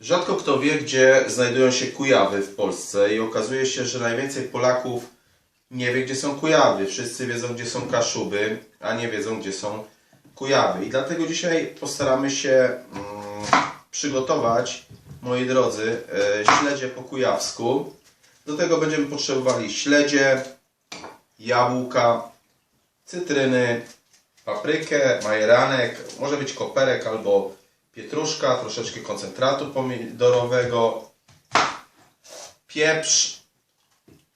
Rzadko kto wie, gdzie znajdują się Kujawy w Polsce i okazuje się, że najwięcej Polaków nie wie, gdzie są Kujawy. Wszyscy wiedzą, gdzie są Kaszuby, a nie wiedzą, gdzie są Kujawy. I dlatego dzisiaj postaramy się mm, przygotować, moi drodzy, e, śledzie po kujawsku. Do tego będziemy potrzebowali śledzie, jabłka, cytryny, paprykę, majeranek, może być koperek albo pietruszka, troszeczkę koncentratu pomidorowego, pieprz,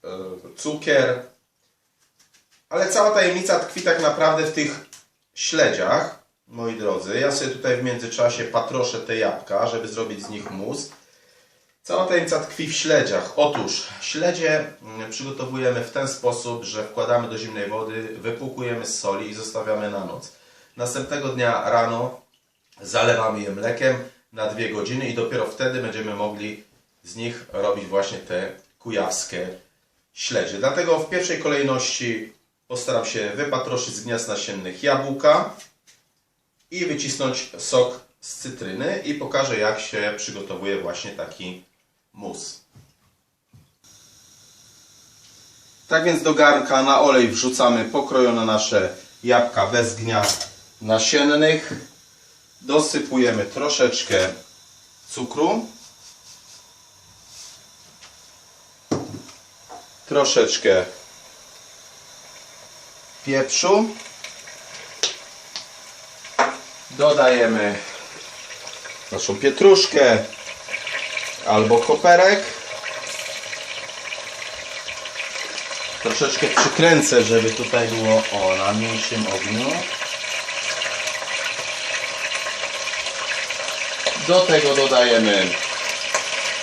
e, cukier. Ale cała tajemnica tkwi tak naprawdę w tych śledziach, moi drodzy. Ja sobie tutaj w międzyczasie patroszę te jabłka, żeby zrobić z nich mus. Cała tajemnica tkwi w śledziach. Otóż śledzie mm, przygotowujemy w ten sposób, że wkładamy do zimnej wody, wypłukujemy z soli i zostawiamy na noc. Następnego dnia rano zalewamy je mlekiem na dwie godziny i dopiero wtedy będziemy mogli z nich robić właśnie te kujawskie śledzie. Dlatego w pierwszej kolejności postaram się wypatroszyć z gniazd nasiennych jabłka i wycisnąć sok z cytryny i pokażę jak się przygotowuje właśnie taki mus. Tak więc do garnka na olej wrzucamy pokrojone nasze jabłka bez gniazd nasiennych. Dosypujemy troszeczkę cukru. Troszeczkę pieprzu. Dodajemy naszą pietruszkę albo koperek. Troszeczkę przykręcę, żeby tutaj było o, na mniejszym ogniu. Do tego dodajemy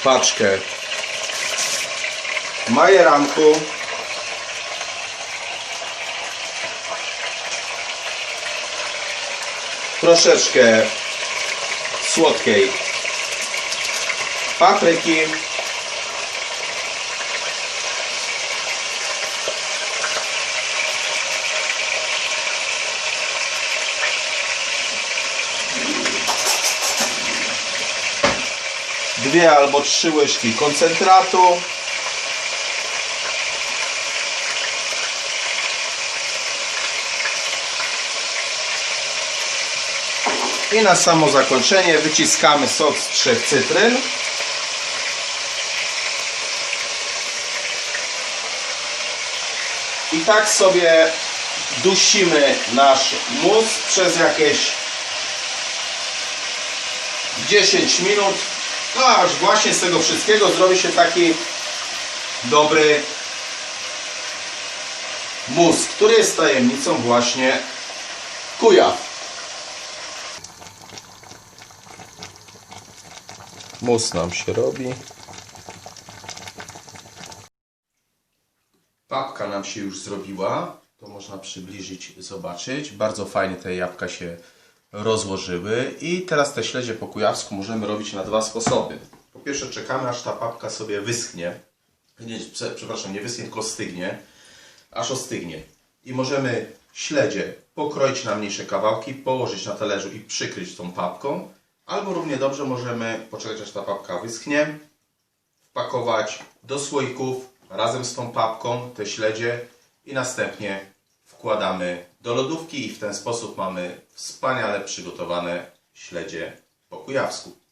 paczkę majeranku. Troszeczkę słodkiej papryki. Dwie albo trzy łyżki koncentratu. I na samo zakończenie wyciskamy sok z trzech cytryn. I tak sobie dusimy nasz mus przez jakieś 10 minut. No aż właśnie z tego wszystkiego zrobi się taki dobry mus, który jest tajemnicą właśnie kujaw. Mus nam się robi. Papka nam się już zrobiła. To można przybliżyć, zobaczyć. Bardzo fajnie te jabłka się rozłożyły. I teraz te śledzie po kujawsku możemy robić na dwa sposoby. Po pierwsze czekamy aż ta papka sobie wyschnie. Nie, prze- przepraszam, nie wyschnie, tylko stygnie. Aż ostygnie. I możemy śledzie pokroić na mniejsze kawałki, położyć na talerzu i przykryć tą papką. Albo równie dobrze możemy poczekać aż ta papka wyschnie, wpakować do słoików razem z tą papką te śledzie i następnie wkładamy do lodówki i w ten sposób mamy wspaniale przygotowane śledzie po kujawsku.